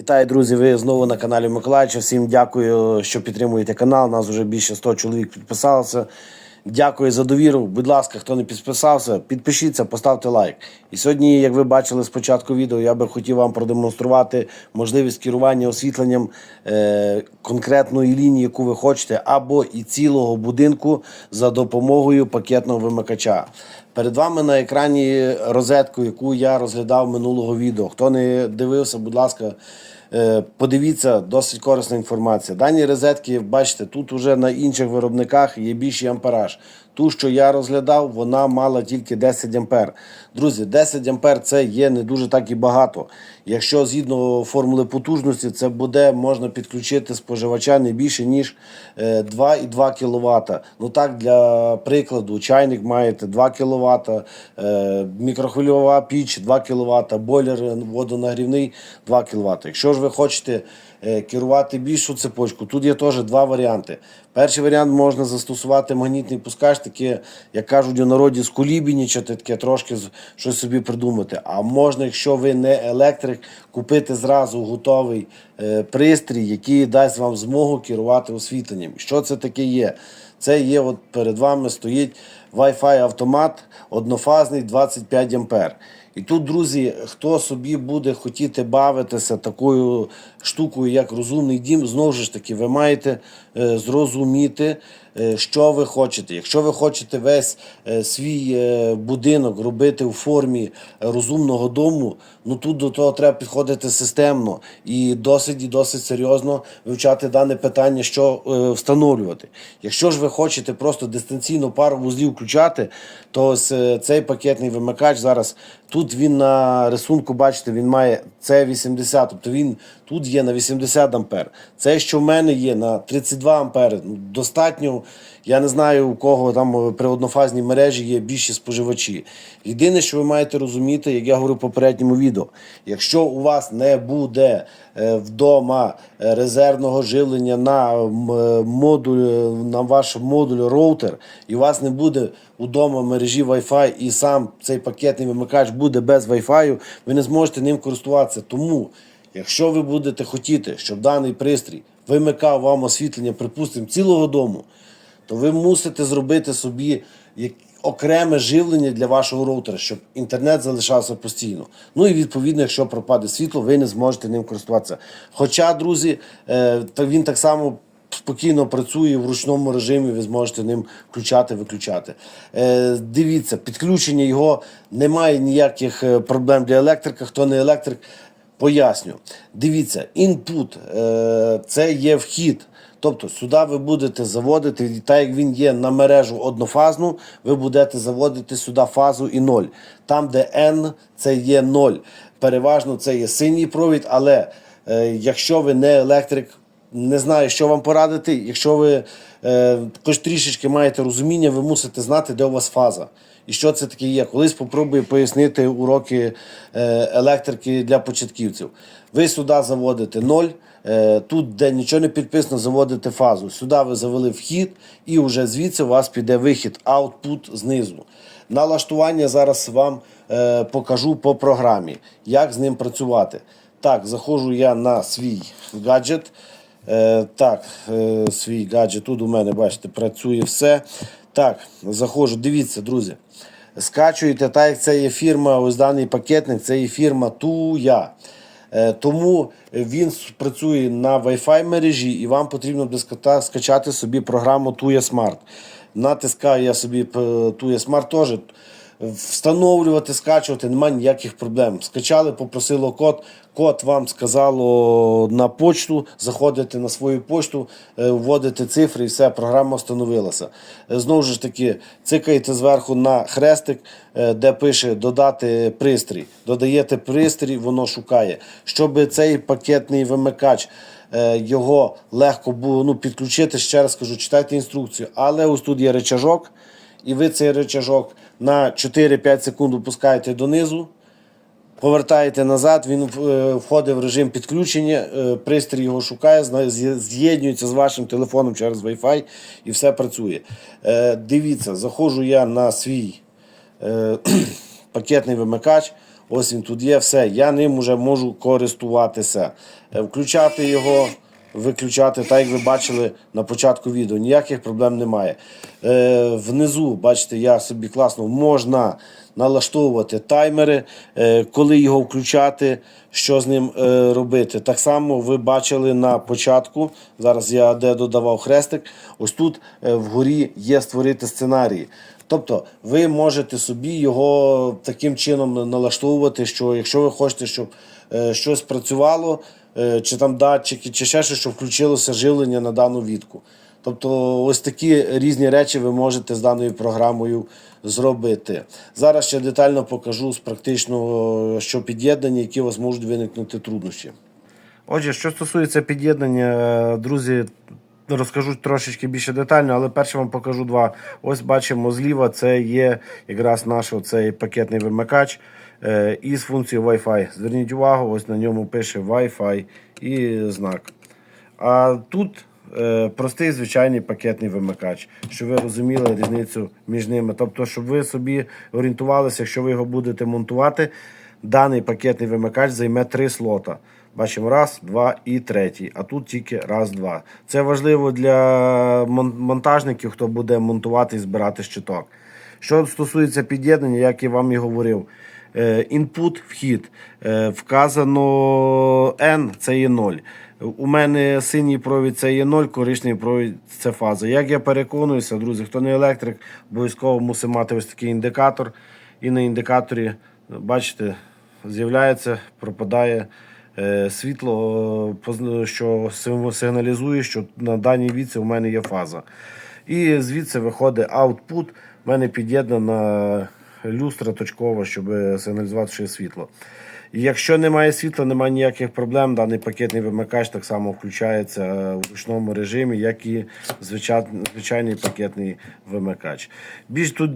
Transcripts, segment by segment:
Вітаю, друзі, ви знову на каналі Миколаївича. Всім дякую, що підтримуєте канал. Нас вже більше 100 чоловік підписалося. Дякую за довіру. Будь ласка, хто не підписався, підпишіться, поставте лайк. І сьогодні, як ви бачили з початку відео, я би хотів вам продемонструвати можливість керування освітленням е, конкретної лінії, яку ви хочете, або і цілого будинку за допомогою пакетного вимикача. Перед вами на екрані розетку, яку я розглядав минулого відео. Хто не дивився, будь ласка, подивіться, досить корисна інформація. Дані розетки, бачите, тут вже на інших виробниках є більший ампераж. Ту, що я розглядав, вона мала тільки 10 ампер. Друзі, 10 ампер це є не дуже так і багато. Якщо згідно формули потужності, це буде можна підключити споживача не більше ніж е, 2,2 кВт. Ну так, для прикладу, чайник маєте 2 кВт, е, мікрохвильова піч 2 кВт, бойлер водонагрівний 2 кВт. Якщо ж ви хочете е, керувати більшу цепочку, тут є теж два варіанти. Перший варіант можна застосувати магнітний пускач, таке, як кажуть у народі, скулібінічати, таке трошки щось собі придумати. А можна, якщо ви не електрик, купити зразу готовий е, пристрій, який дасть вам змогу керувати освітленням. Що це таке є? Це є, от перед вами стоїть Wi-Fi автомат однофазний 25 ампер. І тут, друзі, хто собі буде хотіти бавитися такою штукою, як розумний дім, знову ж таки, ви маєте е, зрозуміти, е, що ви хочете. Якщо ви хочете весь е, свій будинок робити у формі розумного дому, ну тут до того треба підходити системно і досить і досить серйозно вивчати дане питання, що встановлювати. Якщо ж ви хочете просто дистанційно пару вузлів включати, то цей пакетний вимикач зараз тут він на рисунку, бачите, він має це 80, тобто він тут є на 80 ампер. Це, що в мене є на 32 ампери, ну, достатньо. Я не знаю, у кого там при однофазній мережі є більші споживачі. Єдине, що ви маєте розуміти, як я говорив в попередньому відео, якщо у вас не буде е, вдома е, резервного живлення на е, модуль, на ваш модуль роутер, і у вас не буде удома мережі Wi-Fi, і сам цей пакетний вимикач буде без Wi-Fi, ви не зможете ним користуватися. Тому, якщо ви будете хотіти, щоб даний пристрій вимикав вам освітлення, припустимо, цілого дому, то ви мусите зробити собі окреме живлення для вашого роутера, щоб інтернет залишався постійно. Ну і відповідно, якщо пропаде світло, ви не зможете ним користуватися. Хоча, друзі, е, він так само. Спокійно працює в ручному режимі, ви зможете ним включати, виключати. Е, дивіться, підключення його немає ніяких е, проблем для електрика. Хто не електрик, поясню. Дивіться, інпут е, це є вхід. Тобто сюди ви будете заводити, і так як він є на мережу однофазну, ви будете заводити сюди фазу і ноль. Там, де N, це є 0. Переважно це є синій провід, але е, якщо ви не електрик, не знаю, що вам порадити. Якщо ви е, хоч трішечки маєте розуміння, ви мусите знати, де у вас фаза. І що це таке є. Колись попробую пояснити уроки е, електрики для початківців. Ви сюди заводите 0, е, тут, де нічого не підписано, заводите фазу. Сюди ви завели вхід, і вже звідси у вас піде вихід, аутпут знизу. Налаштування зараз вам е, покажу по програмі, як з ним працювати. Так, заходжу я на свій гаджет. Е, так, е, свій гаджет. Тут у мене, бачите, працює все. Так, заходжу. Дивіться, друзі. Скачуєте, так як це є фірма, ось даний пакетник, це є фірма Туя. Е, Тому він працює на Wi-Fi мережі, і вам потрібно буде скачати собі програму Tuya Smart. Натискаю я собі Tuya Smart теж. Встановлювати, скачувати немає ніяких проблем. Скачали, попросило код. Код вам сказало на почту, заходите на свою почту, е, вводите цифри і все, програма встановилася. Е, Знову ж таки, цикаєте зверху на хрестик, е, де пише додати пристрій. Додаєте пристрій, воно шукає. Щоб цей пакетний вимикач його легко було ну, підключити, ще раз кажу, читайте інструкцію. Але ось тут є речажок, і ви цей речажок на 4-5 секунд опускаєте донизу. повертаєте назад, він е, входить в режим підключення, е, пристрій його шукає, зна- з'є- з'єднується з вашим телефоном через Wi-Fi і все працює. Е, Дивіться, заходжу я на свій пакетний вимикач. Ось він тут є, все. Я ним вже можу користуватися. Включати його, виключати, так як ви бачили на початку відео. Ніяких проблем немає. Е, внизу, бачите, я собі класно можна налаштовувати таймери, е, коли його включати, що з ним е, робити. Так само ви бачили на початку. Зараз я де додавав хрестик. Ось тут е, вгорі є створити сценарії. Тобто ви можете собі його таким чином налаштовувати, що якщо ви хочете, щоб е, щось працювало, чи там датчики, чи ще щось, щоб включилося живлення на дану відку. Тобто, ось такі різні речі ви можете з даною програмою зробити. Зараз ще детально покажу з практичного, що під'єднання, які у вас можуть виникнути труднощі. Отже, що стосується під'єднання, друзі, розкажу трошечки більше детально, але перше вам покажу два. Ось бачимо зліва, це є якраз наш цей пакетний вимикач е, із функцією Wi-Fi. Зверніть увагу, ось на ньому пише Wi-Fi і знак. А тут е, простий звичайний пакетний вимикач, щоб ви розуміли різницю між ними. Тобто, щоб ви собі орієнтувалися, якщо ви його будете монтувати, даний пакетний вимикач займе три слота. Бачимо раз, два і третій. А тут тільки раз, два. Це важливо для монтажників, хто буде монтувати і збирати щиток. Що стосується під'єднання, як я вам і говорив, е, інпут, вхід. Е, Вказано N це є 0. У мене синій провід це є 0, коричневий провід це фаза. Як я переконуюся, друзі, хто не електрик, обов'язково мусить мати ось такий індикатор. І на індикаторі, бачите, з'являється, пропадає е, світло, е, що сигналізує, що на даній віці у мене є фаза. І звідси виходить output. У мене під'єднана люстра точкова, щоб сигналізувати, що є світло. І Якщо немає світла, немає ніяких проблем. Даний пакетний вимикач так само включається е, в ручному режимі, як і звичай- звичайний пакетний вимикач. Більш тут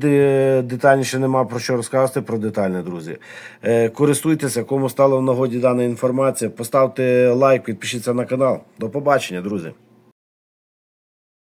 детальніше нема про що розказати про детальне, друзі. Е, Користуйтеся, кому стала в нагоді дана інформація. Поставте лайк, підпишіться на канал. До побачення, друзі.